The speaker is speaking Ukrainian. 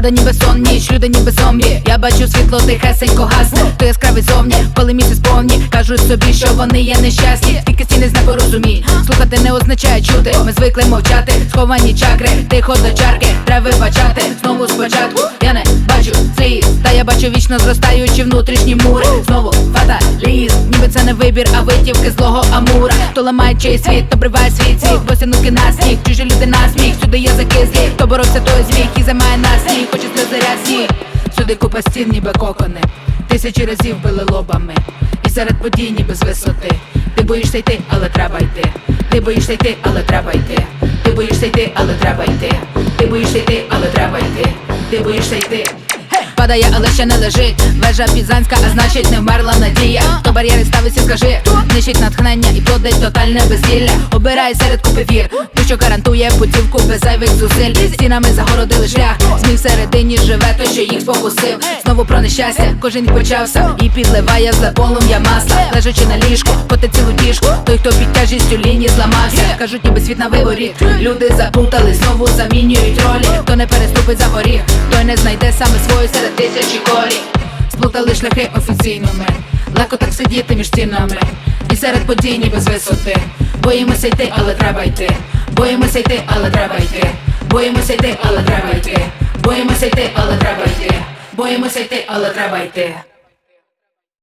Пада ніби сон, ніч, люди ніби зомбі Я бачу світло тихесенько гасне. То яскравий зовні, коли місяць повні. Кажуть собі, що вони є нещасні. Тільки стіни з непорозумій Слухати не означає чути. Ми звикли мовчати, сховані чакри Тихо до чарки, треба вибачати Знову спочатку, я не бачу сліз. Та я бачу вічно зростаючі внутрішні мури. Знову фаталізм Ніби це не вибір, а витівки злого амура. То ламає чий світ, то бриває свій цвіт Босянуки на сніг, боровся, той зміг І займає на сніг, хоче сльози сніг Сюди купа стін, ніби кокони. Тисячі разів били лобами. І серед подій ніби з висоти. Ти боїшся йти, але треба йти. Ти боїшся йти, але треба йти. Ти боїшся йти, але треба йти. Ти боїшся йти, але треба йти. Ти боїшся йти. Падає, але ще не лежить. Вежа пізанська, а значить не вмерла надія. То бар'єри ставиться, скажи Нищить натхнення і плодить тотальне безділля. Обирай серед купи вір Ту, що гарантує путівку без зайвих зусиль. Стінами загородили шлях Змій всередині живе, той, що їх спокусив. Знову про нещастя, кожен почався І підливає за полум'я масла. Лежачи на ліжку, поти цілу діжку Той, хто під тяжістю лінії зламався. Кажуть, ніби світ на виборі Люди заплутали, знову замінюють ролі. Хто не переступить за поріг, той не знайде саме свою серед тисячі колі. Сплутали шляхи офіційними Легко так сидіти між стінами серед подій ніби з висоти. Боїмося йти, але треба йти. Боїмося йти, але треба йти. Боїмося йти, але треба йти. Боїмося йти, але треба йти. Боїмося йти, але треба йти